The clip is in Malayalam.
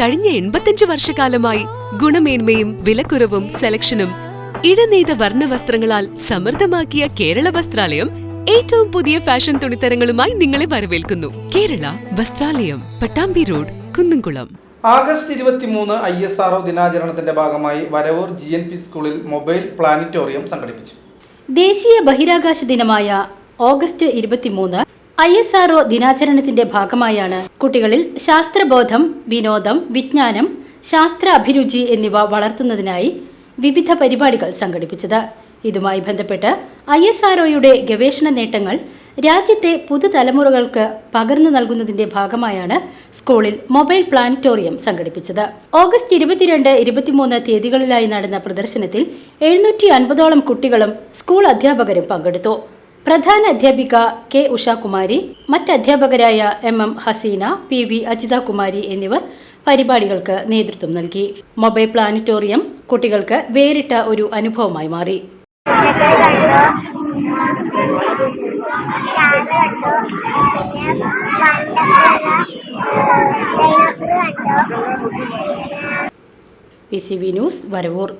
കഴിഞ്ഞ എൺപത്തിയഞ്ച് വർഷക്കാലമായി ഗുണമേന്മയും വിലക്കുറവും സെലക്ഷനും ഇടനെയ്ത വർണ വസ്ത്രങ്ങളാൽ സമൃദ്ധമാക്കിയ കേരള വസ്ത്രാലയം ഏറ്റവും പുതിയ ഫാഷൻ തുണിത്തരങ്ങളുമായി നിങ്ങളെ വരവേൽക്കുന്നു. കേരള വസ്ത്രാലയം പട്ടാമ്പി റോഡ് കുന്നുംകുളം. ആഗസ്റ്റ് ഇരുപത്തിമൂന്ന് ഐ എസ് ആർഒ ദിനാചരണത്തിന്റെ ഭാഗമായി വരവൂർ ജി എൻ പി സ്കൂളിൽ മൊബൈൽ പ്ലാനറ്റോറിയം സംഘടിപ്പിച്ചു. ദേശീയ ബഹിരാകാശ ദിനമായ ഓഗസ്റ്റ് ഇരുപത്തിമൂന്ന് ഐ എസ് ആർഒ ദിനാചരണത്തിന്റെ ഭാഗമായാണ് കുട്ടികളിൽ ശാസ്ത്രബോധം വിനോദം വിജ്ഞാനം ശാസ്ത്ര അഭിരുചി എന്നിവ വളർത്തുന്നതിനായി വിവിധ പരിപാടികൾ സംഘടിപ്പിച്ചത്. ഇതുമായി ബന്ധപ്പെട്ട് ഐ എസ് ആർഒയുടെ ഗവേഷണ നേട്ടങ്ങൾ രാജ്യത്തെ പുതുതലമുറകൾക്ക് പകർന്നു നൽകുന്നതിന്റെ ഭാഗമായാണ് സ്കൂളിൽ മൊബൈൽ പ്ലാനറ്റോറിയം സംഘടിപ്പിച്ചത്. ഓഗസ്റ്റ് ഇരുപത്തിരണ്ട് ഇരുപത്തിമൂന്ന് തീയതികളിലായി നടന്ന പ്രദർശനത്തിൽ എഴുന്നൂറ്റി അൻപതോളം കുട്ടികളും സ്കൂൾ അധ്യാപകരും പങ്കെടുത്തു. പ്രധാന അധ്യാപിക കെ ഉഷാകുമാരി മറ്റ് അധ്യാപകരായ M M Haseena P V Ajithakumari എന്നിവർ പരിപാടികൾക്ക് നേതൃത്വം നൽകി. മൊബൈൽ പ്ലാനറ്റോറിയം കുട്ടികൾക്ക് വേറിട്ട ഒരു അനുഭവമായി മാറി. P C V news Varavoor.